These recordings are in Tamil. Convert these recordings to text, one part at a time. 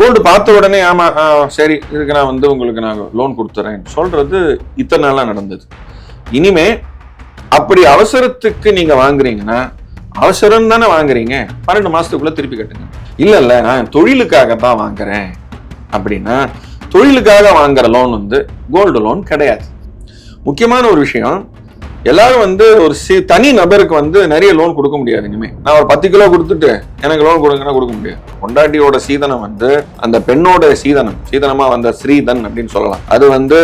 கோல்டு பார்த்த உடனே ஆமா சரி இதுக்கு நான் வந்து உங்களுக்கு நான் லோன் கொடுத்துறேன். சொல்றது இத்தனை நாளாக நடந்தது. இனிமே அப்படி அவசரத்துக்கு நீங்க வாங்குறீங்கன்னா அவசரம் தானே வாங்குறீங்க. பன்னெண்டு மாசத்துக்குள்ள திருப்பி கட்டுங்க. இல்ல இல்ல நான் தொழிலுக்காக தான் வாங்குறேன். அப்படின்னா தொழிலுக்காக வாங்குற லோன் வந்து கோல்டு லோன் கிடையாது. முக்கியமான ஒரு விஷயம் எல்லாரும் வந்து ஒரு சி தனி நபருக்கு வந்து நிறைய லோன் கொடுக்க முடியாது இனிமே. நான் ஒரு பத்து கிலோ கொடுத்துட்டு எனக்கு லோன் கொடுங்கன்னா கொடுக்க முடியாது. பொண்டாட்டியோட சீதனம் வந்து அந்த பெண்ணோட சீதனம் சீதனமா வந்த ஸ்ரீதன் அப்படின்னு சொல்லலாம். அது வந்து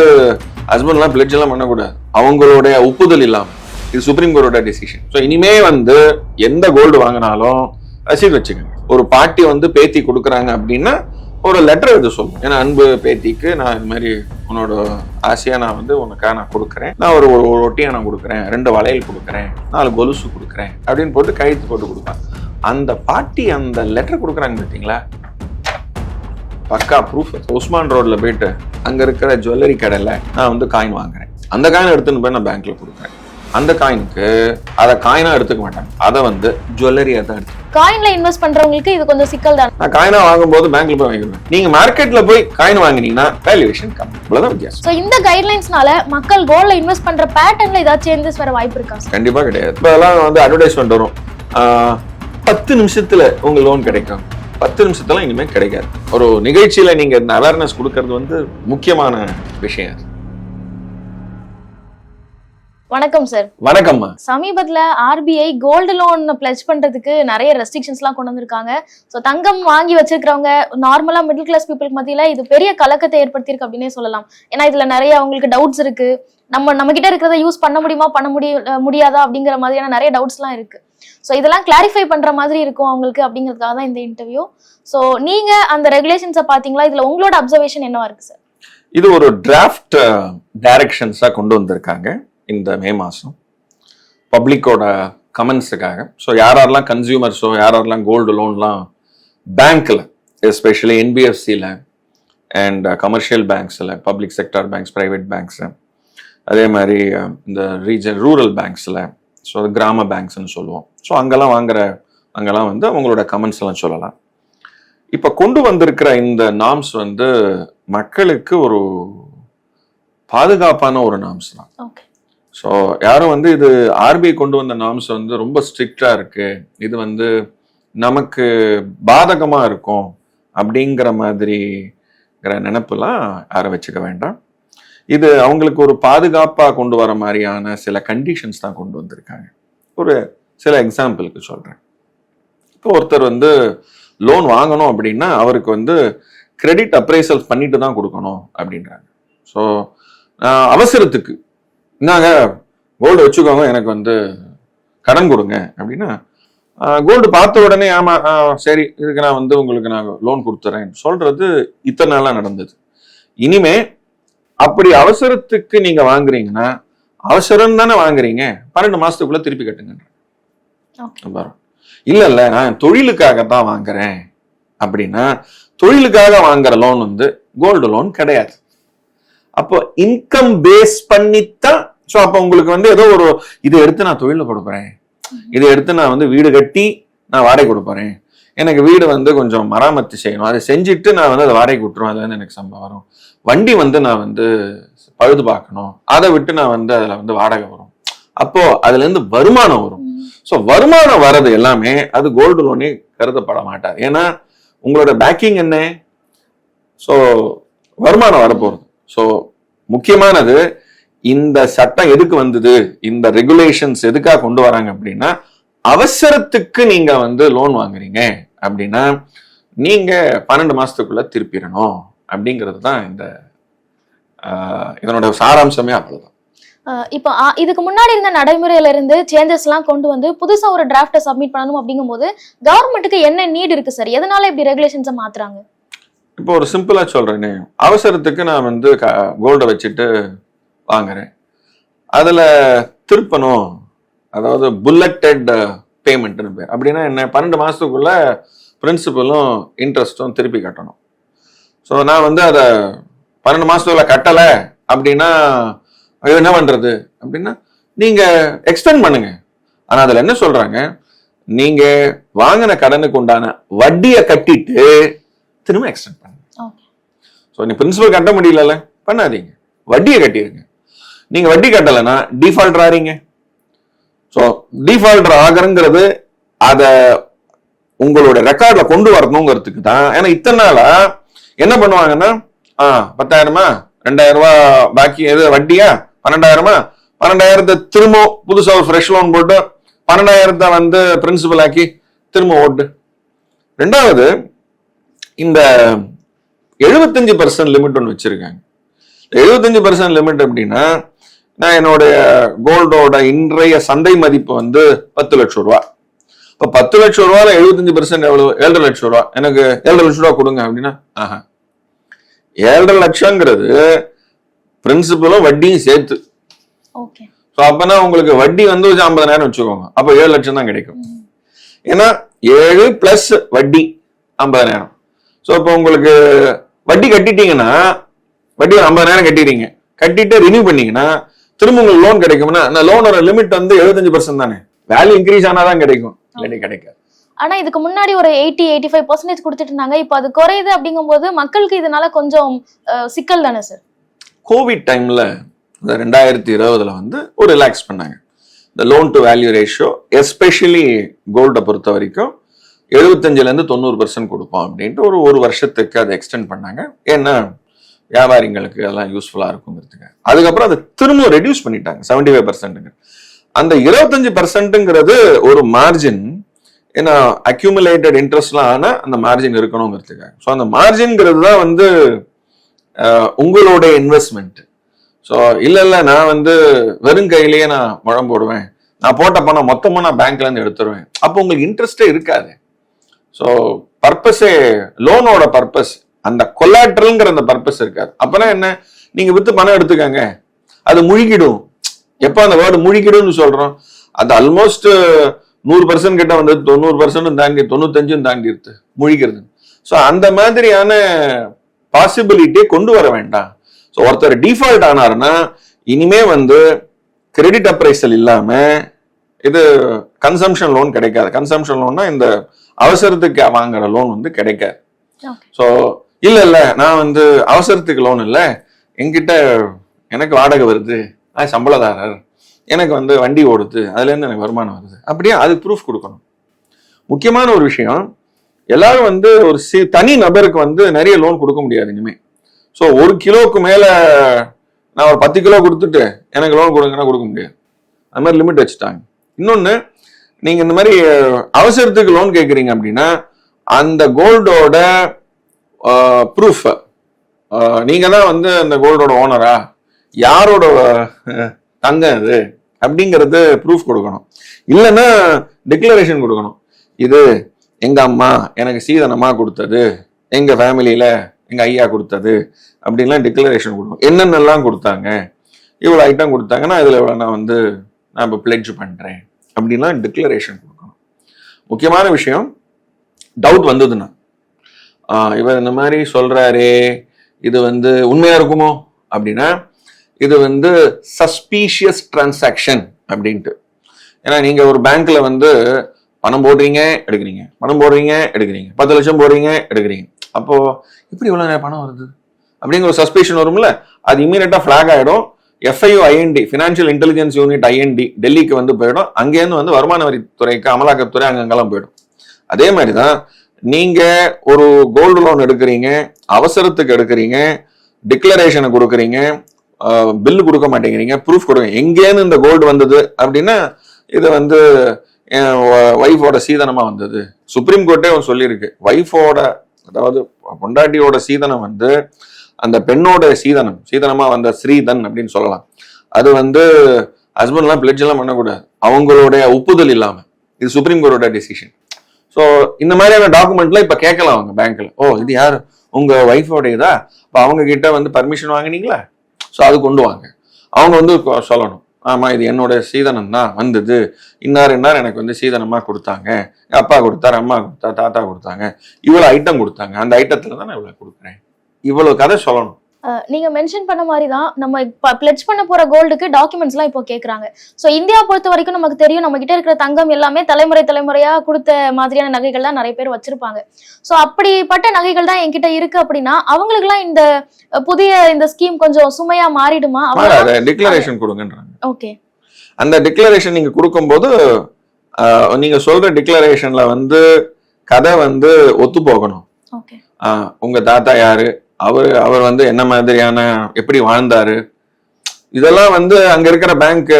ஹஸ்பண்ட்லாம் பிளட்ஜ் எல்லாம் பண்ணக்கூடாது. அவங்களுடைய ஒப்புதல் இல்லாம. இது சுப்ரீம் கோர்ட்டோட டிசிஷன் ஸோ இனிமே வந்து எந்த கோல்டு வாங்கினாலும் ரசீது வச்சுக்கோங்க. ஒரு பாட்டி வந்து பேத்தி கொடுக்குறாங்க அப்படின்னா ஒரு லெட்டர் எழுத சொல்லும் ஏன்னா அன்பு பேத்திக்கு நான் இது மாதிரி உன்னோட ஆசையா நான் வந்து உனக்காக நான் கொடுக்குறேன். நான் ஒரு ஒரு ஒட்டியை நான் கொடுக்குறேன். ரெண்டு வளையல் கொடுக்குறேன். நாலு கொலுசு கொடுக்குறேன். அப்படின்னு போட்டு கையெழுத்து போட்டு கொடுப்பேன். அந்த பாட்டி அந்த லெட்டர் கொடுக்குறாங்க பார்த்தீங்களா பக்கா ப்ரூஃப் உஸ்மான் ரோட்ல போயிட்டு அங்க இருக்கிற ஜுவல்லரி கடையில நான் வந்து காயின் வாங்குறேன். அந்த காயின் எடுத்துன்னு போய் நான் பேங்க்ல கொடுக்குறேன் அந்த காயினுக்கு அதை காயினா எடுத்துக்க மாட்டாங்க. அதை வந்து ஜுவல்லரியா தான் எடுத்து காயின்ல இன்வெஸ்ட் பண்றவங்களுக்கு இது கொஞ்சம் சிக்கல் தான். நான் காயினா வாங்கும்போது பேங்க்ல போய் வாங்கிடுவேன். நீங்க மார்க்கெட்ல போய் காயின் வாங்குனீங்கன்னா வேல்யூவேஷன் கம்மி. இவ்வளவுதான் வித்தியாசம். சோ இந்த கைட்லைன்ஸ்னால மக்கள் கோல்ட்ல இன்வெஸ்ட் பண்ற பேட்டர்ன்ல ஏதாவது சேஞ்சஸ் வர வாய்ப்பு இருக்கா கண்டிப்பா கிடையாது. இப்போ எல்லாம் வந்து அட்வர்டைஸ்மெண்ட் வரும். பத்து நிமிஷத்துல உங்க லோன் கிடைக்கும். பத்து நிமிஷத்துல இனிமே கிடைக்காது. ஒரு நிகழ்ச்சியில நீங்க இந்த அவேர்னஸ் கொடுக்கறது வந்து முக்கியமான விஷயம். வணக்கம் சார் வணக்கம்மா. சமீபத்துல ஆர்பிஐ கோல்டு லோன் பிளட்ஜ் பண்றதுக்கு நிறைய ரெஸ்ட்ரிக்ஷன்ஸ் எல்லாம் கொண்டு வந்திருக்காங்க. சோ தங்கம் வாங்கி வச்சிருக்கிறவங்க நார்மலா மிடில் கிளாஸ் பீப்புளுக்கு மத்தியில இது பெரிய கலக்கத்தை ஏற்படுத்தியிருக்கு அப்படின்னே சொல்லலாம். ஏன்னா இதுல நிறைய அவங்களுக்கு டவுட்ஸ் இருக்கு. நம்ம நம்ம கிட்ட இருக்கிறத யூஸ் பண்ண முடியுமா பண்ண முடிய முடியாதா அப்படிங்கிற மாதிரியான நிறைய டவுட்ஸ் எல்லாம் இருக்கு. ஸோ இதெல்லாம் கிளாரிஃபை பண்ற மாதிரி இருக்கும் அவங்களுக்கு அப்படிங்கிறதுக்காக தான் இந்த இன்டர்வியூ ஸோ நீங்க அந்த ரெகுலேஷன்ஸை பாத்தீங்களா? இதுல உங்களோட அப்சர்வேஷன் என்னவா இருக்கு சார் இது ஒரு டிராஃப்ட் டைரக்ஷன்ஸா கொண்டு வந்திருக்காங்க. இந்த மே மாசம். பப்ளிக்கோட கமெண்ட்ஸுக்காக ஸோ யார் யாரெல்லாம் கன்சியூமர்ஸோ யார் யாரெல்லாம் கோல்டு லோன்லாம் பேங்க்ல எஸ்பெஷலி என்பிஎஃப்சியில் and commercial பேங்க்ஸில் public sector banks private banks அதே மாதிரி இந்த ரீஜன் ரூரல் பேங்க்ஸில் ஸோ கிராம பேங்க்ஸ்னு சொல்லுவோம். ஸோ அங்கெல்லாம் வாங்குற அங்கெல்லாம் வந்து அவங்களோட கமெண்ட்ஸ் எல்லாம் சொல்லலாம். இப்போ கொண்டு வந்திருக்கிற இந்த நாம்ஸ் வந்து மக்களுக்கு ஒரு பாதுகாப்பான ஒரு நாம்ஸ் தான். ஓகே ஸோ யாரும் வந்து இது ஆர்பிஐ கொண்டு வந்த நாம்ஸ் வந்து ரொம்ப ஸ்ட்ரிக்டாக இருக்கு. இது வந்து நமக்கு பாதகமாக இருக்கும் அப்படிங்கிற மாதிரிங்கிற நினப்புலாம் யாரும் வச்சுக்க வேண்டாம். இது அவங்களுக்கு ஒரு பாதுகாப்பாக கொண்டு வர மாதிரியான சில கண்டிஷன்ஸ் தான் கொண்டு வந்திருக்காங்க. ஒரு சில எக்ஸாம்பிளுக்கு சொல்கிறேன் இப்போ ஒருத்தர் வந்து லோன் வாங்கணும் அப்படின்னா அவருக்கு வந்து கிரெடிட் அப்ரைசல் பண்ணிட்டு தான் கொடுக்கணும் அப்படின்றாங்க. ஸோ அவசரத்துக்கு இந்தாங்க கோல்டு வச்சுக்கோங்க எனக்கு வந்து கடன் கொடுங்க அப்படின்னா கோல்டு பார்த்த உடனே ஆமா சரி இதுக்கு நான் வந்து உங்களுக்கு நான் லோன் கொடுத்துறேன். சொல்றது இத்தனை நாளா நடந்தது. இனிமே அப்படி அவசரத்துக்கு நீங்க வாங்குறீங்கன்னா அவசரம் தானே வாங்குறீங்க. பன்னெண்டு மாசத்துக்குள்ள திருப்பி கட்டுங்க. இல்ல இல்ல நான் தொழிலுக்காக தான் வாங்குறேன். அப்படின்னா தொழிலுக்காக வாங்குற லோன் வந்து கோல்டு லோன் கிடையாது. அப்போ இன்கம் பேஸ் பண்ணித்தான் ஸோ அப்போ உங்களுக்கு வந்து ஏதோ ஒரு இதை எடுத்து நான் தொழில கொடுப்பேன். இதை எடுத்து நான் வந்து வீடு கட்டி நான் வாடகை கொடுப்பறேன் எனக்கு வீடு வந்து கொஞ்சம் மராமத்து செய்யணும். அதை செஞ்சுட்டு நான் வந்து அதை வாடகை விட்டுருவேன். அதில் எனக்கு சம்பளம் வரும். வண்டி வந்து நான் வந்து பழுது பார்க்கணும். அதை விட்டு நான் வந்து அதுல வந்து வாடகை வரும். அப்போ அதுல இருந்து வருமானம் வரும். ஸோ வருமானம் வர்றது எல்லாமே அது கோல்டு லோனே கருதப்பட மாட்டார் ஏன்னா உங்களோட பேக்கிங் என்ன? ஸோ வருமானம் வரப்போகிறது ஸோ முக்கியமானது இந்த சட்டம் எதுக்கு வந்தது? இந்த ரெகுலேஷன்ஸ் எதுக்காக கொண்டு வராங்க அப்படின்னா அவசரத்துக்கு நீங்க வந்து லோன் வாங்குறீங்க அப்படின்னா நீங்க பன்னெண்டு மாசத்துக்குள்ள திருப்பிடணும் அப்படிங்கிறது தான் இந்த இதனோட சாராம்சமே அவ்வளவுதான். இப்போ இதுக்கு முன்னாடி இருந்த நடைமுறையில இருந்து சேஞ்சஸ் எல்லாம் கொண்டு வந்து புதுசா ஒரு டிராஃப்டை சப்மிட் பண்ணணும் அப்படிங்கும்போது கவர்மெண்ட்டுக்கு என்ன நீட் இருக்கு சார் எதனால இப்படி ரெகுலேஷன்ஸை மாத்துறாங்க? இப்போ ஒரு சிம்பிளா சொல்றேனே. அவசரத்துக்கு நான் வந்து கோல்டை வச்சுட்டு வாங்குறேன். அதுல திருப்பணும். அதாவது புல்லட்டட் பேமெண்ட்னு பேர். அப்படின்னா என்ன? பன்னெண்டு மாசத்துக்குள்ள பிரின்சிபலும் இன்ட்ரெஸ்ட்டும் திருப்பி கட்டணும். ஸோ நான் வந்து அதை பன்னெண்டு மாசத்துக்குள்ள கட்டலை அப்படின்னா என்ன பண்றது? அப்படின்னா நீங்க எக்ஸ்டெண்ட் பண்ணுங்க. ஆனா அதுல என்ன சொல்றாங்க? நீங்க வாங்கின கடனுக்கு உண்டான வட்டியை கட்டிட்டு திரும்ப எக்ஸ்டெண்ட் பண்ணுங்க. ஸோ நீ பிரின்சிபல் கட்ட முடியலல்ல. பண்ணாதீங்க. வட்டியை கட்டிடுங்க. நீங்க வட்டி கட்டலைன்னா டிஃபால்ட் ஆறீங்க ஸோ டிஃபால்டர் ஆகிறங்கிறது அதை உங்களோட ரெக்கார்டில் கொண்டு வரணுங்கிறதுக்கு தான். ஏன்னா இத்தனை நாளா என்ன பண்ணுவாங்கன்னா ஆ பத்தாயிரமா? ரெண்டாயிரம் ரூபா பாக்கி எது வட்டியா? பன்னெண்டாயிரமா? பன்னெண்டாயிரத்தை திரும்ப புதுசாக ஒரு ஃப்ரெஷ் லோன் போட்டு பன்னெண்டாயிரத்தை வந்து பிரின்சிபல் ஆக்கி திரும்ப ஓட்டு. ரெண்டாவது இந்த எழுபத்தஞ்சு பர்சன்ட் லிமிட் ஒன்று வச்சிருக்காங்க. எழுபத்தஞ்சு பர்சன்ட் லிமிட் அப்படின்னா நான் என்னுடைய கோல்டோட இன்றைய சந்தை மதிப்பு வந்து பத்து லட்சம் ரூபா. இப்போ பத்து லட்சம் ரூபால எழுபத்தஞ்சு பர்சன்ட் எவ்வளவு? ஏழரை லட்சம் ரூபா. எனக்கு ஏழரை லட்சம் ரூபா கொடுங்க அப்படின்னா ஆஹா. ஏழரை லட்சங்கிறது பிரின்சிபலும் வட்டியும் சேர்த்து. ஸோ அப்பனா உங்களுக்கு வட்டி வந்து ஒரு ஐம்பதாயிரம் வச்சுக்கோங்க. அப்போ ஏழு லட்சம் தான் கிடைக்கும். ஏன்னா ஏழு பிளஸ் வட்டி ஐம்பதாயிரம். ஸோ இப்போ உங்களுக்கு வட்டி கட்டிட்டீங்கன்னா வட்டி ஐம்பதாயிரம் கட்டிடுறீங்க கட்டிட்டு ரினியூ பண்ணீங்கன்னா திரும்ப உங்களுக்கு லோன் கிடைக்கும்னா அந்த லோனோட லிமிட் வந்து எழுபத்தஞ்சு பர்சன்ட் தானே? வேல்யூ இன்க்ரீஸ் ஆனாதான் கிடைக்கும். இல்லாட்டி கிடைக்காது. ஆனா இதுக்கு முன்னாடி ஒரு எயிட்டி எயிட்டி ஃபைவ் பர்சன்டேஜ் கொடுத்துட்டு இருந்தாங்க. இப்போ அது குறையுது அப்படிங்கும்போது மக்களுக்கு இதனால கொஞ்சம் சிக்கல் தானே சார் கோவிட் டைம்ல இந்த ரெண்டாயிரத்தி இருபதுல வந்து ஒரு ரிலாக்ஸ் பண்ணாங்க. இந்த loan to value ratio especially கோல்டை பொறுத்த வரைக்கும் எழுபத்தஞ்சுல இருந்து தொண்ணூறு பர்சன்ட் கொடுப்போம் அப்படின்ட்டு ஒரு ஒரு வருஷத்துக்கு அதை எக்ஸ்டெண்ட் பண்ணாங்க. ஏன்னா வியாபாரிங்களுக்கு எல்லாம் யூஸ்ஃபுல்லாக இருக்குங்கிறதுக்கு. அதுக்கப்புறம் அதை திரும்ப ரெடியூஸ் பண்ணிட்டாங்க செவன்டி ஃபைவ் பர்சன்ட்டுங்க அந்த இருபத்தஞ்சு பர்சன்ட்டுங்கிறது ஒரு மார்ஜின் ஏன்னா அக்யூமுலேட்டட் இன்ட்ரெஸ்ட்லாம் ஆனால் அந்த மார்ஜின் இருக்கணுங்கிறதுக்காக. ஸோ அந்த மார்ஜின்ங்கிறது தான் வந்து உங்களுடைய இன்வெஸ்ட்மெண்ட் ஸோ இல்லை இல்லை நான் வந்து வெறும் கையிலேயே நான் முழம் போடுவேன். நான் போட்ட பணம் மொத்தமாக நான் பேங்க்ல இருந்து எடுத்துருவேன். அப்போ உங்களுக்கு இன்ட்ரெஸ்டே இருக்காது. ஸோ பர்பஸே லோனோட பர்பஸ் அந்த கொலாட்ரல்ங்கிற அந்த பர்பஸ் இருக்காது. அப்பனா என்ன? நீங்க வித்து பணம் எடுத்துக்கங்க. அது முழுகிடும். எப்போ அந்த வேர்டு முழுகிடும்னு சொல்றோம்? அது ஆல்மோஸ்ட் நூறு பர்சன்ட் கிட்ட வந்து தொண்ணூறு பர்சன்டும் தாண்டி தொண்ணூத்தஞ்சும் தாண்டிடுது முழிக்கிறது ஸோ அந்த மாதிரியான பாசிபிலிட்டியை கொண்டு வர வேண்டாம். ஸோ ஒருத்தர் டிஃபால்ட் ஆனாருன்னா இனிமே வந்து கிரெடிட் அப்ரைசல் இல்லாம இது கன்சம்ஷன் லோன் கிடைக்காது. கன்சம்ஷன் லோன்னா இந்த அவசரத்துக்கு வாங்குற லோன் வந்து கிடைக்காது. ஸோ இல்ல இல்ல. நான் வந்து அவசரத்துக்கு லோன் இல்ல. என்கிட்ட எனக்கு வாடகை வருது. நான் சம்பளதாரர். எனக்கு வந்து வண்டி ஓடுது. அதுல இருந்து எனக்கு வருமானம் வருது. அப்படியே அது ப்ரூஃப் கொடுக்கணும். முக்கியமான ஒரு விஷயம் எல்லாரும் வந்து ஒரு சி தனி நபருக்கு வந்து நிறைய லோன் கொடுக்க முடியாது இனிமே. ஸோ ஒரு கிலோவுக்கு மேல நான் ஒரு பத்து கிலோ கொடுத்துட்டு எனக்கு லோன் கொடுங்கன்னா கொடுக்க முடியாது. அது மாதிரி லிமிட் வச்சுட்டாங்க. இன்னொன்று நீங்கள் இந்த மாதிரி அவசரத்துக்கு லோன் கேட்குறீங்க அப்படின்னா அந்த கோல்டோட ப்ரூஃப் நீங்க தான் வந்து அந்த கோல்டோட ஓனரா யாரோட தங்கம் இது அப்படிங்கறது ப்ரூஃப் கொடுக்கணும். இல்லைன்னா டிக்ளரேஷன் கொடுக்கணும். இது எங்க அம்மா எனக்கு சீதனமா கொடுத்தது எங்க ஃபேமிலியில எங்க ஐயா கொடுத்தது அப்படின்லாம் டிக்ளரேஷன் கொடுக்கணும். என்னென்னலாம் கொடுத்தாங்க? இவ்வளோ ஐட்டம் கொடுத்தாங்கன்னா இதில் இவ்வளோ நான் வந்து நான் இப்போ பிளெட்ஜ் பண்ணுறேன் அப்படின்லாம் டிக்ளரேஷன் கொடுக்கணும். முக்கியமான விஷயம் டவுட் வந்ததுன்னா. இவர் இந்த மாதிரி சொல்றாரே இது வந்து உண்மையா இருக்குமோ? அப்படின்னா இது வந்து சஸ்பீஷியஸ் டிரான்சாக்ஷன் அப்படின்ட்டு. ஏன்னா நீங்க ஒரு பேங்க்ல வந்து பணம் போடுறீங்க எடுக்கிறீங்க. பணம் போடுறீங்க எடுக்கிறீங்க. பத்து லட்சம் போடுறீங்க எடுக்கிறீங்க. அப்போ இப்படி இவ்வளவு நிறைய பணம் வருது? அப்படிங்கிற ஒரு சஸ்பெஷன் வரும்ல. அது இமீடியட்டா ஃபிளாக் ஆயிடும். FIU IND financial intelligence unit IND டெல்லிக்கு வந்து போயிடும். அங்கேருந்து வந்து வருமான வரித்துறைக்கு அமலாக்கத்துறை அங்கங்கெல்லாம் போயிடும். அதே மாதிரி தான் நீங்க ஒரு கோல்டு லோன் எடுக்கிறீங்க அவசரத்துக்கு எடுக்கிறீங்க டிக்ளரேஷனை கொடுக்குறீங்க பில் கொடுக்க மாட்டேங்கிறீங்க ப்ரூஃப் கொடுங்க. எங்கேருந்து இந்த கோல்டு வந்தது அப்படின்னா இது வந்து என் ஒய்ஃபோட சீதனமாக வந்தது. சுப்ரீம் கோர்ட்டே சொல்லியிருக்கு. ஒய்ஃபோட அதாவது பொண்டாட்டியோட சீதனம் வந்து அந்த பெண்ணோட சீதனம் சீதனமாக வந்த ஸ்ரீதன் அப்படின்னு சொல்லலாம். அது வந்து ஹஸ்பண்ட்லாம் பிளட்ஜெல்லாம் பண்ணக்கூடாது. அவங்களுடைய ஒப்புதல் இல்லாமல் இது சுப்ரீம் கோர்ட்டோட டெசிஷன் ஸோ இந்த மாதிரியான டாக்குமெண்ட்லாம் இப்போ கேட்கலாம் அவங்க பேங்க்கில் ஓ இது யார்? உங்கள் ஒய்ஃபோடையதா இப்போ அவங்க கிட்ட வந்து பர்மிஷன் வாங்குனீங்களா? ஸோ அது கொண்டு வாங்க. அவங்க வந்து கொ- சொல்லணும். ஆமாம் இது என்னோட சீதனம் தான் வந்தது. இன்னார் இன்னார் எனக்கு வந்து சீதனமாக கொடுத்தாங்க. அப்பா கொடுத்தார் அம்மா கொடுத்தா தாத்தா கொடுத்தாங்க. இவ்வளோ ஐட்டம் கொடுத்தாங்க. அந்த ஐட்டத்தில் தான் நான் இவ்வளோ கொடுக்குறேன். இவ்வளோ கதை சொல்லணும். நீங்க மென்ஷன் பண்ண மாதிரி தான் நம்ம பிளட்ஜ் பண்ண போற கோல்டுக்கு டாக்குமெண்ட்ஸ் எல்லாம் இப்போ கேக்குறாங்க. சோ இந்தியா பொறுத்த வரைக்கும் நமக்கு தெரியும் நம்ம கிட்ட இருக்கிற தங்கம் எல்லாமே தலைமுறை தலைமுறையா கொடுத்த மாதிரியான நகைகள் தான் நிறைய பேர் வச்சிருப்பாங்க. சோ அப்படிப்பட்ட நகைகள் தான் என்கிட்ட இருக்கு அப்படின்னா அவங்களுக்குலாம் இந்த புதிய இந்த ஸ்கீம் கொஞ்சம் சுமையா மாறிடுமா? டிக்ளரேஷன் கொடுங்கன்றாங்க. ஓகே அந்த டிக்ளரேஷன் நீங்க கொடுக்கும்போது நீங்க சொல்ற டிக்ளரேஷன்ல வந்து கதை வந்து ஒத்து போகணும் உங்க தாத்தா யாரு? அவர் அவர் வந்து என்ன மாதிரியான எப்படி வாழ்ந்தாரு? இதெல்லாம் வந்து அங்க இருக்கிற பேங்க்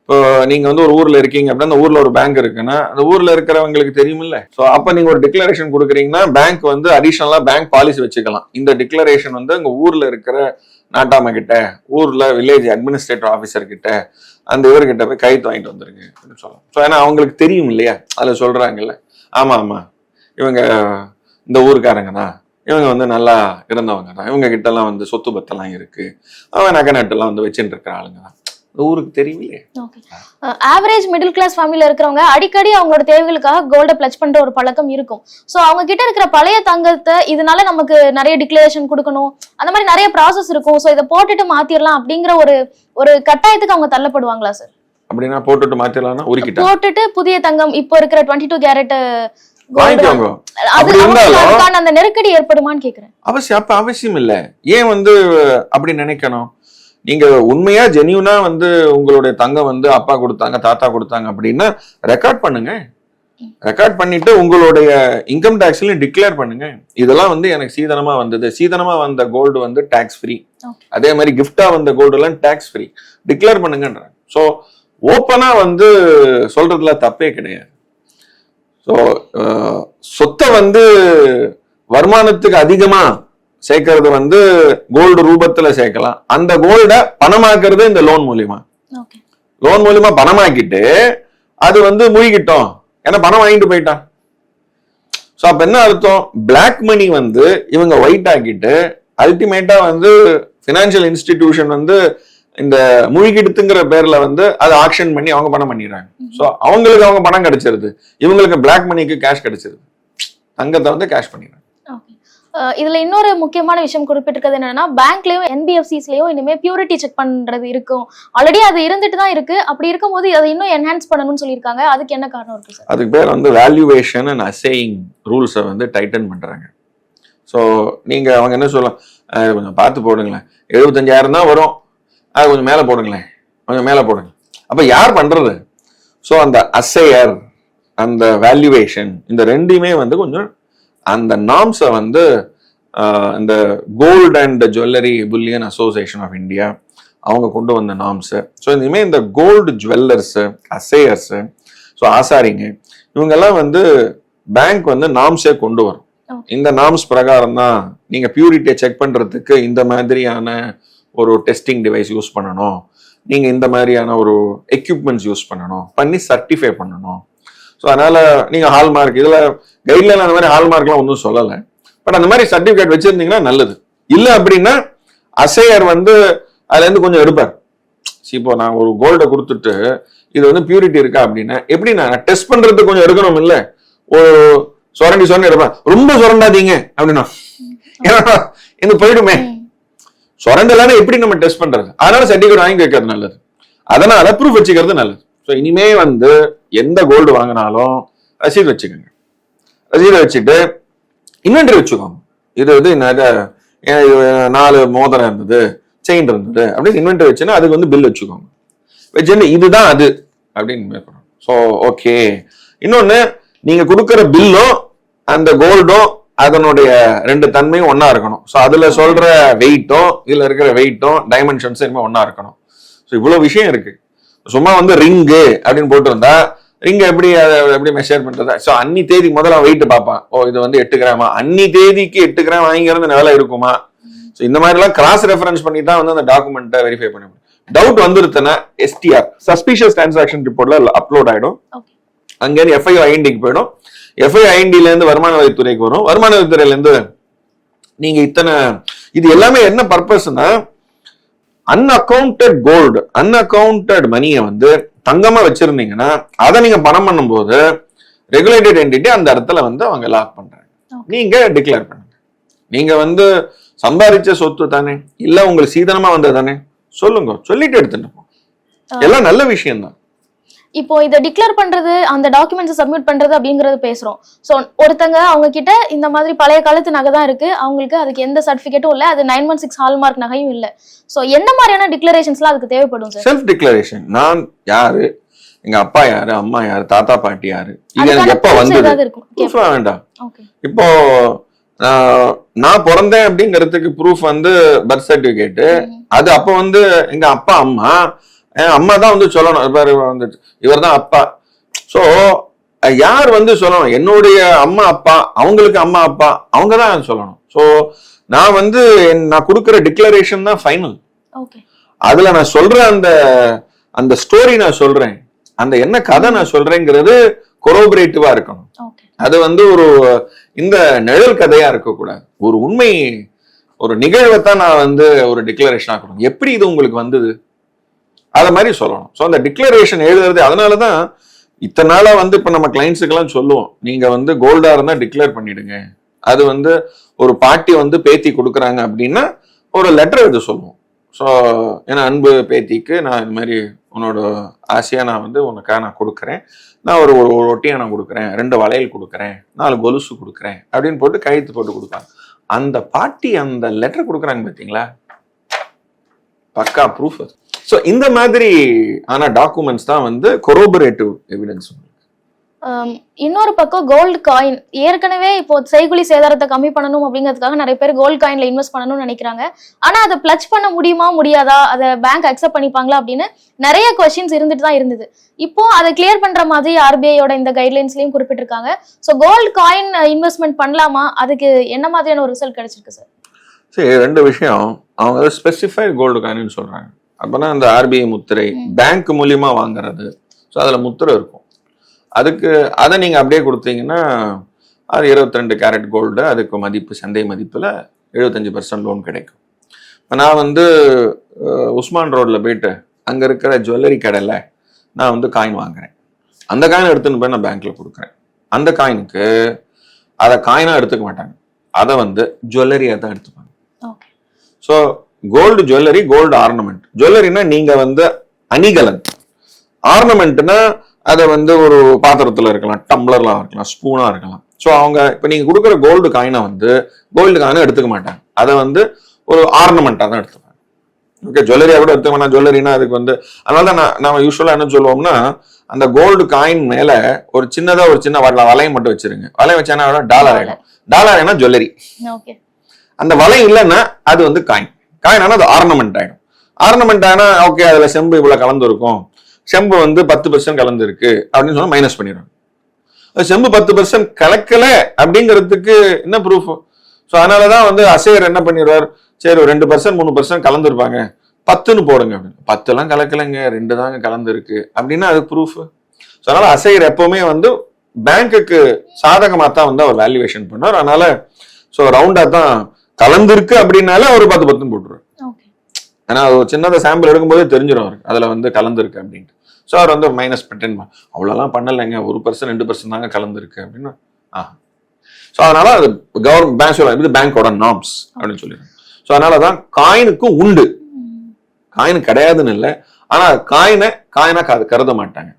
இப்போ நீங்க வந்து ஒரு ஊர்ல இருக்கீங்க அப்படின்னா அந்த ஊர்ல ஒரு பேங்க் இருக்குன்னா அந்த ஊர்ல இருக்கிறவங்களுக்கு தெரியுமில்ல. ஸோ அப்ப நீங்க ஒரு டிக்ளரேஷன் கொடுக்குறீங்கன்னா பேங்க் வந்து அடிஷனலா பேங்க் பாலிசி வச்சுக்கலாம். இந்த டிக்ளரேஷன் வந்து அங்க ஊர்ல இருக்கிற நாட்டாம கிட்ட ஊர்ல வில்லேஜ் அட்மினிஸ்ட்ரேட்டிவ் ஆஃபீஸர் கிட்ட அந்த இவர்கிட்ட போய் கைத்து வாங்கிட்டு வந்துருங்க அப்படின்னு சொல்லலாம். ஸோ ஏன்னா அவங்களுக்கு தெரியும் இல்லையா? அதுல சொல்றாங்கல்ல. ஆமா ஆமா. இவங்க இந்த ஊருக்காரங்கண்ணா. இவங்க வந்து நல்லா இருந்தவங்க தான். இவங்க கிட்ட எல்லாம் வந்து சொத்து பத்தெல்லாம் இருக்கு. அவன் நகை நட்டெல்லாம் வந்து வச்சுட்டு இருக்கிற ஆளுங்க தான். ஊருக்கு ஓகே ஆவரேஜ் மிடில் கிளாஸ் ஃபேமிலில இருக்கிறவங்க அடிக்கடி அவங்களோட தேவைகளுக்காக கோல்ட பிளட்ஜ் பண்ற ஒரு பழக்கம் இருக்கும். சோ அவங்க கிட்ட இருக்கிற பழைய தங்கத்தை இதனால நமக்கு நிறைய டிக்ளரேஷன் கொடுக்கணும். அந்த மாதிரி நிறைய ப்ராசஸ் இருக்கும். சோ இதை போட்டுட்டு மாத்திரலாம் அப்படிங்கிற ஒரு ஒரு கட்டாயத்துக்கு அவங்க தள்ளப்படுவாங்களா சார் அப்படின்னா போட்டுட்டு மாத்திரலாம்னா உருக்கிட்டா? போட்டுட்டு புதிய தங்கம் இப்போ இருக்கிற டுவெண்ட்டி டூ கேரட் வாங்கிக்கோங்க அது அந்த நெருக்கடி ஏற்படுமான்னு கேக்குறேன். அவசியம் அப்ப அவசியம் இல்ல ஏன் வந்து அப்படி நினைக்கணும்? நீங்க உண்மையா ஜெனியூனா வந்து உங்களுடைய தங்கம் வந்து அப்பா கொடுத்தாங்க தாத்தா கொடுத்தாங்க அப்படின்னா ரெக்கார்ட் பண்ணுங்க. ரெக்கார்ட் பண்ணிட்டு உங்களுடைய இன்கம் டேக்ஸ்லயும் டிக்ளேர் பண்ணுங்க. இதெல்லாம் வந்து எனக்கு சீதனமா வந்தது. சீதனமா வந்த கோல்டு வந்து டாக்ஸ் ஃப்ரீ. அதே மாதிரி கிஃப்டா வந்த கோல்டு எல்லாம் டாக்ஸ் ஃப்ரீ டிக்ளேர் பண்ணுங்கன்றாங்க. ஸோ ஓப்பனா வந்து சொல்றதுல தப்பே கிடையாது. ஸோ சொத்தை வந்து வருமானத்துக்கு அதிகமா சேர்க்கறது வந்து கோல்டு ரூபத்துல சேர்க்கலாம். அந்த கோல்டை பணமாக்குறது இந்த லோன் மூலியமா. லோன் மூலியமா பணமாக்கிட்டு அது வந்து மூழ்கிட்டோம். ஏன்னா பணம் வாங்கிட்டு போயிட்டான் ஸோ அப்ப என்ன அர்த்தம்? பிளாக் மணி வந்து இவங்க ஒயிட் ஆக்கிட்டு அல்டிமேட்டா வந்து ஃபினான்ஷியல் இன்ஸ்டிடியூஷன் வந்து இந்த மூழ்கிடுத்துங்கிற பேர்ல வந்து அதை ஆக்ஷன் பண்ணி அவங்க பணம் பண்ணிடுறாங்க. ஸோ அவங்களுக்கு அவங்க பணம் கிடைச்சிருது. இவங்களுக்கு பிளாக் மணிக்கு கேஷ் கிடைச்சிருது. தங்கத்தை வந்து கேஷ் பண்ணிடுறாங்க. இதுல இன்னொரு முக்கியமான விஷயம் குறிப்பிட்டிருக்கிறது என்னன்னா பேங்க்லயும் என்பிஎஃப்சிஸ்லயும் இனிமே பியூரிட்டி செக் பண்றது இருக்கும். ஆல்ரெடி அது இருந்துட்டு தான் இருக்கு. அப்படி இருக்கும்போது அதை இன்னும் என்ஹான்ஸ் பண்ணணும்னு சொல்லியிருக்காங்க. அதுக்கு என்ன காரணம் இருக்கு சார் அதுக்கு பேர் வந்து வேல்யூவேஷன் அண்ட் அசேயிங் ரூல்ஸை வந்து டைட்டன் பண்றாங்க. ஸோ நீங்க அவங்க என்ன சொல்லலாம் கொஞ்சம் பார்த்து போடுங்களேன். எழுபத்தஞ்சாயிரம் தான் வரும். அது கொஞ்சம் மேலே போடுங்களேன். கொஞ்சம் மேலே போடுங்க. அப்போ யார் பண்றது? ஸோ அந்த அசையர் அந்த வேல்யூவேஷன் இந்த ரெண்டுமே வந்து கொஞ்சம் அந்த நாம்ஸை வந்து இந்த gold and jewellery bullion association of India அவங்க கொண்டு வந்த நாம்ஸு ஸோ இனிமேல் இந்த கோல்டு ஜுவல்லர்ஸு அசையர்ஸு ஸோ ஆசாரிங்க இவங்கெல்லாம் வந்து பேங்க் வந்து நாம்ஸே கொண்டு வரும். இந்த நாம்ஸ் பிரகாரம் தான் நீங்க பியூரிட்டியை செக் பண்றதுக்கு இந்த மாதிரியான ஒரு டெஸ்டிங் டிவைஸ் யூஸ் பண்ணணும். நீங்க இந்த மாதிரியான ஒரு எக்யூப்மெண்ட்ஸ் யூஸ் பண்ணணும். பண்ணி சர்டிஃபை பண்ணணும். ஸோ அதனால நீங்க ஹால்மார்க் இதில் கைட்லைன் அந்த மாதிரி ஹால்மார்க்லாம் ஒன்றும் சொல்லலை. பட் அந்த மாதிரி சர்டிஃபிகேட் வச்சிருந்தீங்கன்னா நல்லது. இல்லை அப்படின்னா அசையர் வந்து அதுல இருந்து கொஞ்சம் எடுப்பார். இப்போ நான் ஒரு கோல்டை கொடுத்துட்டு இது வந்து பியூரிட்டி இருக்கா அப்படின்னா எப்படி நான் டெஸ்ட் பண்ணுறது கொஞ்சம் எடுக்கணும் இல்லை ஒரு சுரண்டி சுரண்டி எடுப்பேன். ரொம்ப சுரண்டாதீங்க அப்படின்னா. ஏன்னா இது போயிடுமே. சுரண்டலான எப்படி நம்ம டெஸ்ட் பண்றது? அதனால சர்டிஃபிகேட் வாங்கி வைக்கிறது நல்லது. அதனால ப்ரூஃப் வச்சுக்கிறது நல்லது. ஸோ இனிமே வந்து எந்த கோல்டு வாங்கினாலும் ரசீது வச்சுக்கோங்க. ரசீதை வச்சுட்டு இன்வென்ட்ரி வச்சுக்கோங்க. இது இது நாலு மோதிரம் இருந்தது செயின் இருந்தது. அப்படின்னு இன்வென்ட்ரி வச்சுன்னா அதுக்கு வந்து பில் வச்சுக்கோங்க. வச்சுட்டு இதுதான் அது அப்படின்னு ஸோ ஓகே இன்னொன்று நீங்கள் கொடுக்குற பில்லும் அந்த கோல்டும் அதனுடைய ரெண்டு தன்மையும் ஒண்ணா இருக்கணும். ஸோ அதுல சொல்ற வெயிட்டும் இதுல இருக்கிற வெயிட்டும் டைமென்ஷன்ஸ் இனிமே ஒண்ணா இருக்கணும். ஸோ இவ்வளவு விஷயம் இருக்கு. சும்மா வந்து ரிங்கு அப்படின்னு போட்டிருந்தா ரிங் எப்படி அதை எப்படி மெஷர் பண்றது? ஸோ அன்னி தேதி முதல்ல வெயிட் பார்ப்பான். ஓ இது வந்து எட்டு கிராமா அன்னி தேதிக்கு எட்டு கிராம் வாங்கிக்கிறது வேலை இருக்குமா? ஸோ இந்த மாதிரிலாம் கிராஸ் ரெஃபரன்ஸ் பண்ணி தான் வந்து அந்த டாக்குமெண்ட்டை வெரிஃபை பண்ண முடியும். டவுட் வந்துருச்சுன்னா எஸ்டிஆர் சஸ்பீஷியஸ் டிரான்சாக்ஷன் ரிப்போர்ட்ல அப்லோட் ஆயிடும். ஓகே அங்கேருந்து எஃப்ஐ ஐஎன்டிக்கு போயிடும். எஃப்ஐ ஐஎன்டில இருந்து வருமான வரித்துறைக்கு வரும் வருமான வரித்துறையில இருந்து நீங்க இத்தனை இது எல்லாமே என்ன பர்பஸ்னா அன்அக்கவுண்டட் கோல்டு அன்அக்கவுண்டட் மணியை வந்து தங்கமா வச்சிருந்தீங்கன்னா அதை நீங்க பணம் பண்ணும்போது ரெகுலேட்டட் என்டிட்டி அந்த இடத்துல வந்து அவங்க லாக் பண்றாங்க. நீங்க டிக்ளேர் பண்ணுங்க. நீங்க வந்து சம்பாதிச்ச சொத்து தானே இல்ல உங்களுக்கு சீதனமா வந்தது தானே சொல்லுங்க. சொல்லிட்டு எடுத்துட்டு. எல்லாம் நல்ல விஷயம் தான் இப்போ இதை டிக்ளேர் பண்றது அந்த டாக்குமெண்ட்ஸ் சப்மிட் பண்றது அப்படிங்கறது பேசுறோம். சோ ஒருத்தங்க அவங்க கிட்ட இந்த மாதிரி பழைய காலத்து நகை தான் இருக்கு. அவங்களுக்கு அதுக்கு எந்த சர்டிபிகேட்டும் இல்ல. அது நைன் ஒன் சிக்ஸ் ஹால்மார்க் நகையும் இல்ல. சோ என்ன மாதிரியான டிக்ளரேஷன்ஸ்லாம் அதுக்கு தேவைப்படும் சார் செல்ஃப் டிக்ளரேஷன் நான் யாரு? எங்க அப்பா யாரு? அம்மா யாரு? தாத்தா பாட்டி யாரு? இது எனக்கு எப்ப proofs வந்தது? ஏதாவது இருக்கும்? ப்ரூஃப் வேண்டாம். இப்போ நான் பிறந்தேன் அப்படிங்கிறதுக்கு ப்ரூஃப் வந்து பர்த் சர்டிபிகேட் அது அப்ப வந்து எங்க அப்பா அம்மா அம்மா தான் வந்து சொல்லணும். பாரு வந்து இவர் தான் அப்பா ஸோ யார் வந்து சொல்லணும்? என்னுடைய அம்மா அப்பா அவங்களுக்கு அம்மா அப்பா அவங்க தான் சொல்லணும். ஸோ நான் வந்து நான் கொடுக்குற டிக்ளரேஷன் தான் ஃபைனல் அதுல நான் சொல்ற அந்த அந்த ஸ்டோரி நான் சொல்றேன். அந்த என்ன கதை நான் சொல்றேங்கிறது கொரோபரேட்டிவா இருக்கணும். அது வந்து ஒரு இந்த நிழல் கதையா இருக்கக்கூடாது. ஒரு உண்மை ஒரு நிகழ்வை தான் நான் வந்து ஒரு டிக்ளரேஷன் ஆக்கணும். எப்படி இது உங்களுக்கு வந்தது? அதை மாதிரி சொல்லணும். ஸோ அந்த டிக்ளரேஷன் எழுதுறது அதனால தான் இத்தனை நாளாக வந்து இப்போ நம்ம கிளைண்ட்ஸுக்கெல்லாம் சொல்லுவோம். நீங்கள் வந்து கோல்டாக இருந்தால் டிக்ளேர் பண்ணிடுங்க. அது வந்து ஒரு பாட்டி வந்து பேத்தி கொடுக்குறாங்க அப்படின்னா ஒரு லெட்டர் எழுத சொல்லுவோம். ஸோ ஏன்னா அன்பு பேத்திக்கு நான் இந்த மாதிரி உன்னோட ஆசையாக நான் வந்து உனக்காக நான் கொடுக்குறேன். நான் ஒரு ஒரு ஒட்டியை நான் கொடுக்குறேன். ரெண்டு வளையல் கொடுக்குறேன். நாலு கொலுசு கொடுக்குறேன். அப்படின்னு போட்டு கையெழுத்து போட்டு கொடுப்பாங்க. அந்த பாட்டி அந்த லெட்டர் கொடுக்குறாங்க பார்த்தீங்களா பக்கா ப்ரூஃப் அது. ஸோ இந்த மாதிரி ஆன டாக்குமெண்ட்ஸ் தான் வந்து கொரோபரேட்டிவ் எவிடன்ஸ் Um, இன்னொரு பக்கம் கோல்டு காயின் ஏற்கனவே இப்போ செய்குலி சேதாரத்தை கம்மி பண்ணணும் அப்படிங்கிறதுக்காக நிறைய பேர் கோல்டு காயின்ல இன்வெஸ்ட் பண்ணணும்னு நினைக்கிறாங்க. ஆனா அதை பிளச் பண்ண முடியுமா முடியாதா? அதை பேங்க் அக்செப்ட் பண்ணிப்பாங்களா அப்படின்னு நிறைய கொஸ்டின்ஸ் இருந்துட்டு தான் இருந்தது. இப்போ அதை கிளியர் பண்ற மாதிரி ஆர்பிஐயோட இந்த கைட்லைன்ஸ்லயும் குறிப்பிட்டிருக்காங்க. ஸோ கோல்டு காயின் இன்வெஸ்ட்மெண்ட் பண்ணலாமா? அதுக்கு என்ன மாதிரியான ஒரு ரிசல்ட் கிடைச்சிருக்கு சார் சரி ரெண்டு விஷயம். அவங்க ஸ்பெசிஃபைட் கோல்டு காயின்னு சொல்றாங்க. அப்போனா அந்த ஆர்பிஐ முத்திரை. பேங்க் மூலியமா வாங்குறது. ஸோ அதில் முத்திரை இருக்கும். அதுக்கு அதை நீங்கள் அப்படியே கொடுத்தீங்கன்னா அது 22 ரெண்டு கேரட் கோல்டு அதுக்கு மதிப்பு சந்தை மதிப்பில் எழுபத்தஞ்சு பர்சன்ட் லோன் கிடைக்கும். இப்போ நான் வந்து உஸ்மான் ரோட்ல போயிட்டு அங்கே இருக்கிற ஜுவல்லரி கடையில் நான் வந்து காயின் வாங்குறேன். அந்த காயின் எடுத்துன்னு போய் நான் பேங்க்ல கொடுக்குறேன். அந்த காயினுக்கு அதை காயினாக எடுத்துக்க மாட்டாங்க. அதை வந்து ஜுவல்லரியாக தான் எடுத்துப்பாங்க. So gold jewellery gold ornament ஜுவல்லரினா நீங்க வந்து அணிகலன். ஆர்னமெண்ட்னா அதை வந்து ஒரு பாத்திரத்துல இருக்கலாம் டம்ளர்லாம் இருக்கலாம் ஸ்பூனா இருக்கலாம். ஸோ அவங்க இப்போ நீங்க கொடுக்குற கோல்டு காயினை வந்து கோல்டு காயினை எடுத்துக்க மாட்டாங்க. அதை வந்து ஒரு ஆர்னமெண்ட்டாக தான் எடுத்துப்பாங்க. ஓகே ஜுவல்லரியா கூட எடுத்துக்க மாட்டாங்க. ஜுவல்லரினா அதுக்கு வந்து அதனால தான் நான் நம்ம யூஸ்வலாக என்ன சொல்லுவோம்னா அந்த கோல்டு காயின் மேல ஒரு சின்னதா ஒரு சின்ன வள- வளையம் மட்டும் வச்சிருங்க. வளையம் வச்சானா டாலர் ஆயிடும். டாலர் ஆயினா ஜுவல்லரி அந்த வலை இல்லைன்னா அது வந்து காயின் காயின் ஆனால் அது ஆர்னமெண்ட் ஆகிடும் ஆர்னமெண்ட் ஆனால் ஓகே அதில் செம்பு இவ்வளோ கலந்துருக்கும். செம்பு வந்து பத்து பர்சன்ட் கலந்துருக்கு. அப்படின்னு சொன்னால் மைனஸ் பண்ணிடுவாங்க. செம்பு பத்து பர்சன்ட் கலக்கல அப்படிங்கிறதுக்கு என்ன ப்ரூஃப் ஸோ அதனால தான் வந்து அசையர் என்ன பண்ணிடுவார்? சரி ஒரு ரெண்டு பர்சன்ட் மூணு பர்சன்ட் கலந்துருப்பாங்க. பத்துன்னு போடுங்க அப்படின்னு. பத்துலாம் கலக்கலைங்க ரெண்டு தாங்க கலந்துருக்கு. அப்படின்னா அது ப்ரூஃப் ஸோ அதனால் அசையர் எப்போவுமே வந்து பேங்க்குக்கு சாதகமாக தான் வந்து அவர் வேல்யூவேஷன் பண்ணார் அதனால ஸோ ரவுண்டாக தான் கலந்துருக்கு அப்படின்னாலே ஒரு பத்து பத்துன்னு போட்டுருவார். ஏன்னா அது ஒரு சின்னதாக சாம்பிள் எடுக்கும்போதே தெரிஞ்சிடும் அவருக்கு. அதில் வந்து கலந்துருக்கு அப்படின்ட்டு. ஸோ அவர் வந்து மைனஸ் பெட்டன் அவ்வளோலாம் பண்ணலைங்க. ஒரு பர்சன்ட் ரெண்டு பர்சன்ட் தாங்க கலந்துருக்கு அப்படின்னு. ஆ. ஸோ அதனால அது கவர்மெண்ட் பேங்க் சொல்ல இது பேங்கோட நார்ம்ஸ் அப்படின்னு சொல்லிடுறாங்க. ஸோ அதனால தான் காயினுக்கும் உண்டு. காயின் கிடையாதுன்னு இல்லை. ஆனா காயினை காயினா கரு- கருத மாட்டாங்க.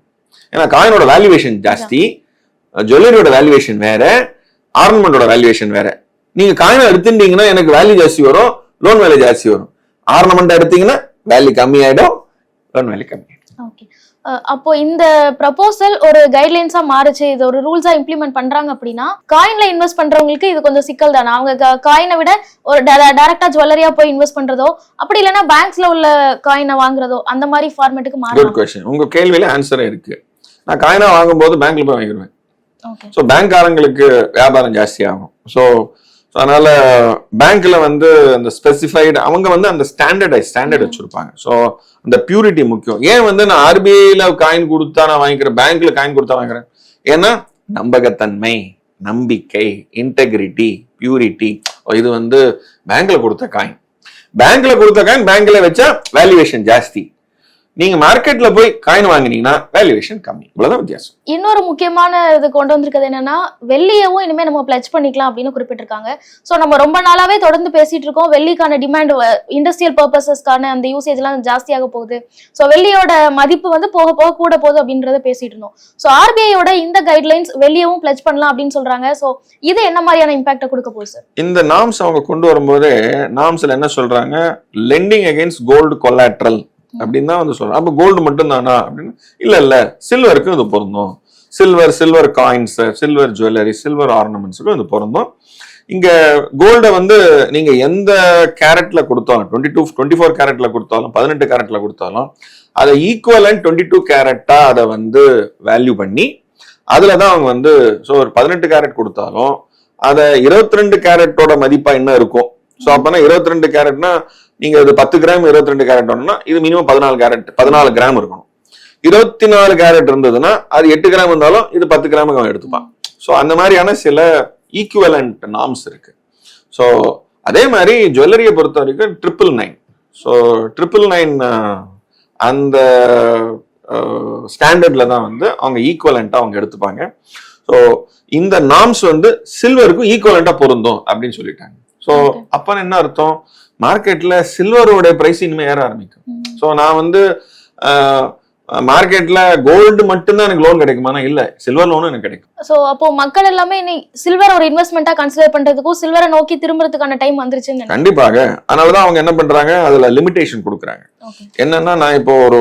ஏன்னா காயினோட வேல்யூவேஷன் ஜாஸ்தி. ஜுவல்லரியோட வேல்யூவேஷன் வேற. ஆர்னமெண்டோட வேல்யூவேஷன் வேற. நீங்க காயினை எடுத்துட்டீங்கன்னா எனக்கு வேல்யூ ஜாஸ்தி வரும் லோன் வேல்யூ ஜாஸ்தி வரும். ஆர்னமெண்ட் எடுத்தீங்கன்னா வேல்யூ கம்மி ஆயிடும் லோன் வேல்யூ கம்மி ஓகே அப்போ இந்த ப்ரப்போசல் ஒரு கைட்லைன்ஸா மாறுச்சு இது ஒரு ரூல்ஸா இம்ப்ளிமெண்ட் பண்றாங்க அப்படின்னா காயின்ல இன்வெஸ்ட் பண்றவங்களுக்கு இது கொஞ்சம் சிக்கல் தானே. அவங்க காயினை விட ஒரு டைரக்டா ஜுவல்லரியா போய் இன்வெஸ்ட் பண்றதோ அப்படி இல்லைன்னா பேங்க்ஸ்ல உள்ள காயினை வாங்குறதோ அந்த மாதிரி ஃபார்மேட்டுக்கு குட் மாறலாம். கொஸ்டின் உங்க கேள்வியில ஆன்சரே இருக்கு. நான் காயினா வாங்கும்போது பேங்க்ல போய் வாங்கிடுவேன் ஸோ பேங்க்காரங்களுக்கு வியாபாரம் ஜாஸ்தி ஆகும். ஸோ ஸோ அதனால பேங்க்ல வந்து அந்த ஸ்பெசிஃபைடு அவங்க வந்து அந்த ஸ்டாண்டர்டைஸ் ஸ்டாண்டர்ட் வச்சிருப்பாங்க. ஸோ அந்த பியூரிட்டி முக்கியம். ஏன் வந்து நான் ஆர்பிஐல காயின் கொடுத்தா நான் வாங்கிக்கிறேன்? பேங்க்ல காயின் கொடுத்தா வாங்குறேன் ஏன்னா நம்பகத்தன்மை நம்பிக்கை இன்டெகிரிட்டி பியூரிட்டி இது வந்து பேங்க்ல கொடுத்த காயின் பேங்க்ல கொடுத்த காயின் பேங்க்ல வச்சா வேல்யூவேஷன் ஜாஸ்தி. நீங்க மார்க்கெட்ல போய் காயின் வாங்குனீங்கன்னா வேல்யூவேஷன் கம்மி. இவ்வளவுதான் வித்தியாசம். இன்னொரு முக்கியமான இது கொண்டு வந்திருக்கிறது என்னன்னா வெள்ளியவும் இனிமே நம்ம பிளட்ஜ் பண்ணிக்கலாம் அப்படின்னு குறிப்பிட்டிருக்காங்க. சோ நம்ம ரொம்ப நாளாவே தொடர்ந்து பேசிட்டு இருக்கோம். வெள்ளிக்கான டிமாண்ட் இண்டஸ்ட்ரியல் பர்பசஸ்க்கான அந்த யூசேஜ் எல்லாம் ஜாஸ்தியாக போகுது. சோ வெள்ளியோட மதிப்பு வந்து போக போக கூட போகுது அப்படின்றத பேசிட்டு இருந்தோம். சோ ஆர்பிஐயோட இந்த கைட்லைன்ஸ் வெள்ளியவும் பிளட்ஜ் பண்ணலாம் அப்படின்னு சொல்றாங்க. சோ இது என்ன மாதிரியான இம்பாக்ட கொடுக்க போகுது சார் இந்த நாம்ஸ் அவங்க கொண்டு வரும்போதே நாம்ஸ்ல என்ன சொல்றாங்க? லெண்டிங் அகைன்ஸ்ட் கோல்டு கொலாட்ரல் அப்படின்னு தான் வந்து சொல்றோம் அப்போ கோல்டு மட்டும் தானா அப்படின்னு? இல்ல இல்ல. சில்வருக்கும் இது பொருந்தும். Silver silver coins silver jewellery silver ஆர்னமெண்ட்ஸுக்கும் இது பொருந்தும். இங்க கோல்டை வந்து நீங்க எந்த கேரட்ல கொடுத்தாலும் டுவெண்ட்டி டூ டுவெண்ட்டி ஃபோர் கேரட்ல கொடுத்தாலும் பதினெட்டு கேரட்ல கொடுத்தாலும் அதை அண்ட் டுவெண்ட்டி டூ கேரட்டா அதை வந்து வேல்யூ பண்ணி அதுல தான் அவங்க வந்து ஸோ ஒரு பதினெட்டு கேரட் கொடுத்தாலும் அதை இருபத்தி ரெண்டு கேரட்டோட மதிப்பா என்ன இருக்கும். ஸோ அப்பனா இருபத்தி ரெண்டு கேரட்னா நீங்க இது பத்து கிராம் இருபத்தி ரெண்டு கேரட் வேணும்னா இது மினிமம் பதினாலு கேரட் பதினாலு கிராம் இருக்கணும். இருபத்தி நாலு கேரட் இருந்ததுன்னா அது எட்டு கிராம் இருந்தாலும் இது பத்து கிராமுக்கு அவன் எடுத்துப்பான். ஸோ அந்த மாதிரியான சில ஈக்குவலண்ட் நாம்ஸ் இருக்கு. ஸோ அதே மாதிரி ஜுவல்லரியை பொறுத்த வரைக்கும் triple nine so triple nine அந்த ஸ்டாண்டர்ட்ல தான் வந்து அவங்க ஈக்குவலண்டா அவங்க எடுத்துப்பாங்க. ஸோ இந்த நாம்ஸ் வந்து சில்வருக்கும் ஈக்குவலண்டா பொருந்தும் அப்படின்னு சொல்லிட்டாங்க. ஸோ. அப்ப என்ன அர்த்தம்? மார்க்கெட்ல சில்வரோட பிரைஸ் இனிமே ஏற ஆரம்பிக்கும். ஸோ நான் வந்து மார்க்கெட்ல கோல்டு மட்டும்தான் எனக்கு லோன் கிடைக்குமானா இல்ல. சில்வர் லோனும் எனக்கு கிடைக்கும். சோ அப்போ மக்கள் எல்லாமே சில்வர் ஒரு இன்வெஸ்ட்மெண்ட்டா கன்சிடர் பண்றதுக்கும் சில்வரை நோக்கி திரும்புறதுக்கான டைம் வந்துருச்சுன்னு நினைக்கிறேன். கண்டிப்பாக. அதனாலதான் அவங்க என்ன பண்றாங்க? அதுல லிமிடேஷன் கொடுக்குறாங்க. என்னன்னா நான் இப்போ ஒரு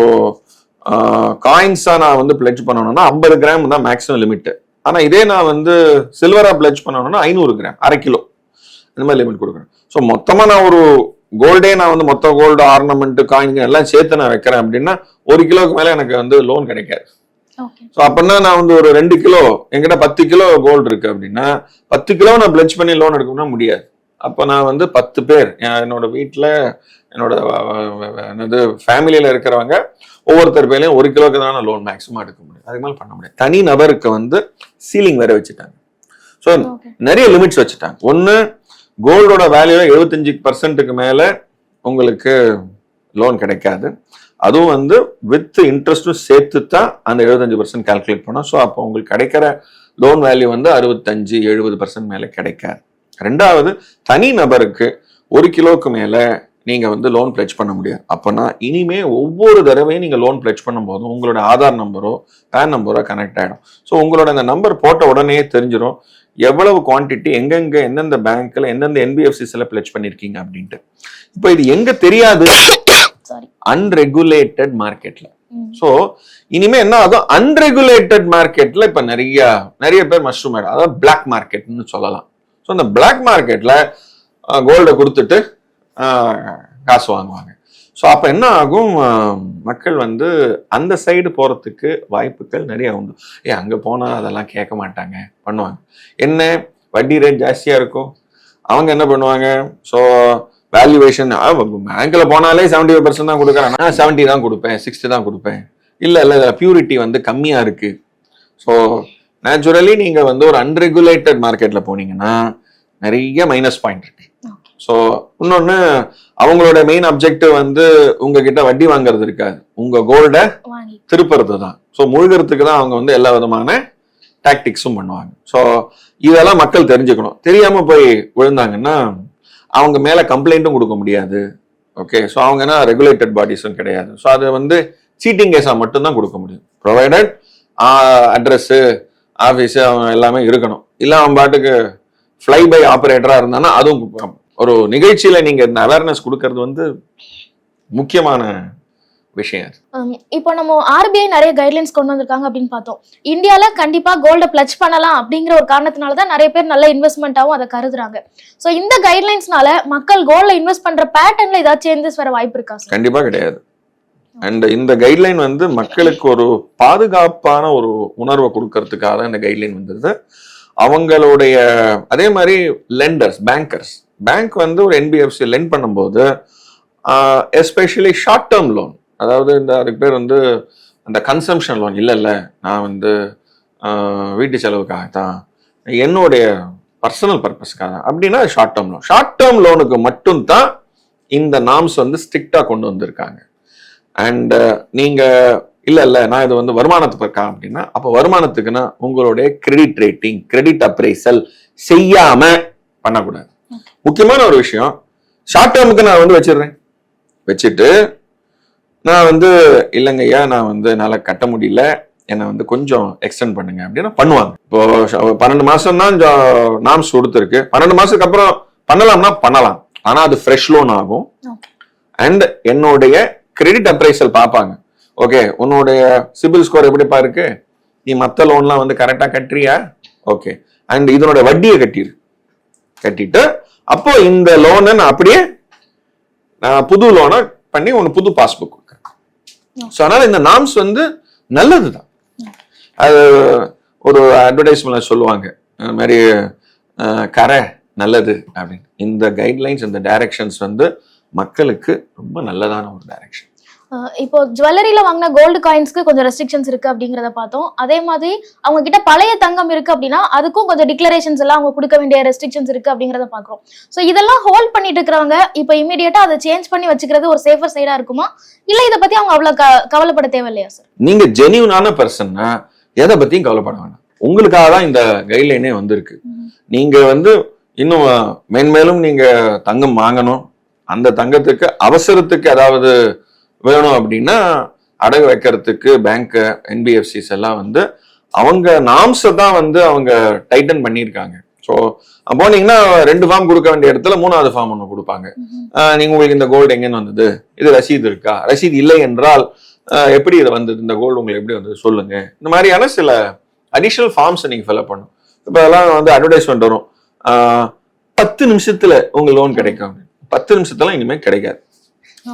காயின்ஸா நான் வந்து பிளட்ஜ் பண்ணணும்னா ஐம்பது கிராம் தான் மேக்ஸிமம் லிமிட் ஆனா இதே நான் வந்து சில்வரா பிளட்ஜ் பண்ணணும்னா ஐநூறு கிராம் அரை கிலோ. இந்த மாதிரி லிமிட் கொடுக்குறேன் ஸோ மொத்தமா நான் ஒரு கோல்டே நான் வந்து மொத்த கோல்டு ஆர்னமெண்ட் காயின் எல்லாம் சேர்த்து நான் வைக்கிறேன் அப்படின்னா ஒரு கிலோக்கு மேல எனக்கு வந்து லோன் கிடைக்காது. ஸோ அப்படின்னா நான் வந்து ஒரு ரெண்டு கிலோ என்கிட்ட பத்து கிலோ கோல்டு இருக்கு அப்படின்னா பத்து கிலோ நான் பிளட்ஜ் பண்ணி லோன் எடுக்கணும்னா முடியாது. அப்போ நான் வந்து பத்து பேர் என் என்னோட வீட்டில் என்னோட என்னது ஃபேமிலியில் இருக்கிறவங்க ஒவ்வொருத்தர் பேர்லையும் ஒரு கிலோக்கு தான் லோன் மேக்ஸிமம் எடுக்க முடியும். அதுக்கு மேலே பண்ண முடியாது. தனி நபருக்கு வந்து சீலிங் வேற வச்சுட்டாங்க. ஸோ. நிறைய லிமிட்ஸ் வச்சுட்டாங்க. ஒன்று கோல்டோட வேல்யூ எழுபத்தஞ்சு பர்சன்ட்டுக்கு மேலே உங்களுக்கு லோன் கிடைக்காது. அதுவும் வந்து வித் இன்ட்ரெஸ்ட்டும் சேர்த்து தான் அந்த எழுபத்தஞ்சு பர்சன்ட் கால்குலேட் பண்ணோம். ஸோ அப்போ உங்களுக்கு கிடைக்கிற லோன் வேல்யூ வந்து அறுபத்தஞ்சு எழுபது பர்சன்ட் மேலே கிடைக்காது. ரெண்டாவது தனி நபருக்கு ஒரு கிலோவுக்கு மேலே நீங்கள் வந்து லோன் பிளெச் பண்ண முடியாது. அப்போனா இனிமே ஒவ்வொரு தடவையும் நீங்கள் லோன் பிளெச் பண்ணும்போதும் உங்களோட ஆதார் நம்பரோ பேன் நம்பரோ கனெக்ட் ஆகிடும் ஸோ உங்களோட அந்த நம்பர் போட்ட உடனே தெரிஞ்சிடும் எவ்வளவு குவான்டிட்டி எங்கெங்க எந்தெந்த பேங்க்ல எந்தெந்த என்பிஎஃப்சிஸ்ல பிளெச் பண்ணிருக்கீங்க அப்படின்ட்டு. இப்போ இது எங்க தெரியாது? அன்ரெகுலேட்டட் மார்க்கெட்ல ஸோ இனிமே என்ன ஆகும்? அன்ரெகுலேட்டட் மார்க்கெட்ல இப்ப நிறைய நிறைய பேர் மஷ்ரூம் அதாவது பிளாக் மார்க்கெட்னு சொல்லலாம். ஸோ அந்த பிளாக் மார்க்கெட்ல கோல்டை கொடுத்துட்டு காசு வாங்குவாங்க. ஸோ அப்போ என்ன ஆகும்? மக்கள் வந்து அந்த சைடு போகிறதுக்கு வாய்ப்புகள் நிறைய உண்டு. ஏ அங்கே போனால் அதெல்லாம் கேட்க மாட்டாங்க. பண்ணுவாங்க. என்ன? வட்டி ரேட் ஜாஸ்தியாக இருக்கும். அவங்க என்ன பண்ணுவாங்க? ஸோ வேல்யூவேஷன் பேங்க்கில் போனாலே செவன்டி ஃபைவ் பர்சன்ட் தான் கொடுக்குறேன். நான் செவன்ட்டி தான் கொடுப்பேன். சிக்ஸ்டி தான் கொடுப்பேன். இல்லை இல்லை இதில் பியூரிட்டி வந்து கம்மியாக இருக்குது ஸோ நேச்சுரலி நீங்கள் வந்து ஒரு அன்ரெகுலேட்டட் மார்க்கெட்டில் போனீங்கன்னா நிறைய மைனஸ் பாயிண்ட் இருக்கு. ஸோ இன்னொன்று அவங்களோட மெயின் அப்ஜெக்டிவ் வந்து உங்ககிட்ட வட்டி வாங்குறது இருக்காது. உங்க கோல்டை திருப்புறது தான் ஸோ முழுகிறதுக்கு தான் அவங்க வந்து எல்லா விதமான டாக்டிக்ஸும் பண்ணுவாங்க. ஸோ இதெல்லாம் மக்கள் தெரிஞ்சுக்கணும். தெரியாம போய் விழுந்தாங்கன்னா அவங்க மேல கம்ப்ளைண்ட்டும் கொடுக்க முடியாது. ஓகே ஸோ அவங்க என்ன ரெகுலேட்டட் பாடிஸும் கிடையாது. ஸோ அது வந்து சீட்டிங் கேஸாக மட்டும்தான் கொடுக்க முடியும். ப்ரொவைடட் அட்ரஸ்ஸு ஆஃபீஸு அவன் எல்லாமே இருக்கணும். இல்லை அவன் பாட்டுக்கு ஃப்ளை பை ஆப்ரேட்டராக இருந்தானா அதுவும் ஒரு நிகழ்ச்சியில நீங்க இந்த அவேர்னஸ் கொடுக்கறது வந்து முக்கியமான விஷயம் இப்போ நம்ம ஆர்பிஐ நிறைய கைட்லைன்ஸ் கொண்டு வந்திருக்காங்க அப்படின்னு பார்த்தோம். இந்தியால கண்டிப்பா கோல்ட பிளட்ஜ் பண்ணலாம் அப்படிங்கிற ஒரு காரணத்தினால தான் நிறைய பேர் நல்ல இன்வெஸ்ட்மெண்ட்டாவும் அதை கருதுறாங்க. சோ இந்த கைட்லைன்ஸ்னால மக்கள் கோல்ட்ல இன்வெஸ்ட் பண்ற பேட்டர்ன்ல ஏதாவது சேஞ்சஸ் வர வாய்ப்பு இருக்கா கண்டிப்பா கிடையாது. அண்ட் இந்த கைட்லைன் வந்து மக்களுக்கு ஒரு பாதுகாப்பான ஒரு உணர்வை கொடுக்கறதுக்காக இந்த கைட்லைன் வந்தது. அவங்களுடைய அதே மாதிரி லெண்டர்ஸ் பேங்கர்ஸ் பேங்க் வந்து ஒரு என்பிஎஃப்சி லெண்ட் பண்ணும்போது எஸ்பெஷலி ஷார்ட் டேர்ம் லோன் அதாவது இந்த அதுக்கு பேர் வந்து அந்த கன்சம்ஷன் லோன் இல்லை இல்லை நான் வந்து வீட்டு செலவுக்காக தான் என்னுடைய பர்சனல் பர்பஸ்க்காக தான். அப்படின்னா short term loan short term லோனுக்கு மட்டும் தான் இந்த நாம்ஸ் வந்து ஸ்ட்ரிக்டாக கொண்டு வந்திருக்காங்க. அண்ட் நீங்கள் இல்லை இல்லை நான் இது வந்து வருமானத்துக்கு இருக்கா அப்படின்னா அப்போ வருமானத்துக்குன்னா உங்களுடைய கிரெடிட் ரேட்டிங் கிரெடிட் அப்ரைசல் செய்யாமல் பண்ணக்கூடாது. முக்கியமான ஒரு விஷயம் ஷார்ட் டேர்முக்கு நான் வந்து வச்சிடுறேன். வச்சுட்டு நான் வந்து இல்லைங்க ஐயா நான் வந்து என்னால கட்ட முடியல. என்னை வந்து கொஞ்சம் எக்ஸ்டெண்ட் பண்ணுங்க அப்படின்னா பண்ணுவாங்க. இப்போ பன்னெண்டு மாசம் தான் நாம்ஸ் கொடுத்துருக்கு. பன்னெண்டு மாசத்துக்கு அப்புறம் பண்ணலாம்னா பண்ணலாம். ஆனா அது ஃப்ரெஷ் லோன் ஆகும். அண்ட் என்னுடைய கிரெடிட் அப்ரைசல் பார்ப்பாங்க. ஓகே உன்னுடைய சிபில் ஸ்கோர் எப்படிப்பா இருக்கு? நீ மத்த லோன்லாம் வந்து கரெக்டா கட்டுறியா? ஓகே அண்ட் இதனோட வட்டியை கட்டிடு கட்டிட்டு அப்போ இந்த லோனை நான் அப்படியே நான் புது லோனை பண்ணி உனக்கு புது பாஸ்புக் கொடுக்குறேன். ஸோ அதனால இந்த நாம்ஸ் வந்து நல்லதுதான். அது ஒரு அட்வர்டைஸ்மெண்ட்ல சொல்லுவாங்க. மாதிரி கரை நல்லது அப்படின்னு. இந்த கைட்லைன்ஸ் இந்த டைரக்ஷன்ஸ் வந்து மக்களுக்கு ரொம்ப நல்லதான ஒரு டைரக்ஷன் இப்போ ஜுவல்லரியில வாங்கின கோல்டு காயின்ஸ்க்கு கொஞ்சம் ரெஸ்ட்ரிக்ஷன்ஸ் இருக்கு அப்படிங்கறத பார்த்தோம். அதே மாதிரி அவங்க கிட்ட பழைய தங்கம் இருக்கு அப்படின்னா அதுக்கும் கொஞ்சம் டிக்ளரேஷன்ஸ் எல்லாம் அவங்க கொடுக்க வேண்டிய ரெஸ்ட்ரிக்ஷன்ஸ் இருக்கு அப்படிங்கறத பாக்குறோம் சோ இதெல்லாம் ஹோல்ட் பண்ணிட்டு இருக்கிறவங்க இப்போ இமீடியட்டா அதை சேஞ்ச் பண்ணி வச்சுக்கிறது ஒரு சேஃபர் சைடா இருக்குமா? இல்ல இதை பத்தி அவங்க அவ்வளவு க- கவலைப்பட தேவையில்லையா சார் நீங்க ஜெனியூனான பர்சன்னா எதை பத்தியும் கவலைப்பட வேண்டாம் உங்களுக்காக தான் இந்த கைட்லைனே வந்திருக்கு. நீங்க வந்து இன்னும் மென்மேலும் நீங்க தங்கம் வாங்கணும். அந்த தங்கத்துக்கு அவசரத்துக்கு ஏதாவது வேணும் அப்படின்னா அடகு வைக்கிறதுக்கு பேங்க் என்பிஎஃப்சிஸ் எல்லாம் வந்து அவங்க நாம்ஸை தான் வந்து அவங்க டைட்டன் பண்ணியிருக்காங்க. ஸோ போனீங்கன்னா ரெண்டு ஃபார்ம் கொடுக்க வேண்டிய இடத்துல மூணாவது ஃபார்ம் ஒன்று கொடுப்பாங்க. நீங்க உங்களுக்கு இந்த கோல்டு எங்கன்னு வந்தது? இது ரசீது இருக்கா? ரசீது இல்லை என்றால் எப்படி இது வந்தது? இந்த கோல்டு உங்களுக்கு எப்படி வந்தது? சொல்லுங்க. இந்த மாதிரியான சில அடிஷனல் ஃபார்ம்ஸ் நீங்க ஃபில்அப் பண்ணும் இப்போ எல்லாம் வந்து அட்வர்டைஸ்மெண்ட் வரும். பத்து நிமிஷத்துல உங்க லோன் கிடைக்கும். பத்து நிமிஷத்துல இனிமே கிடைக்காது. ஆ.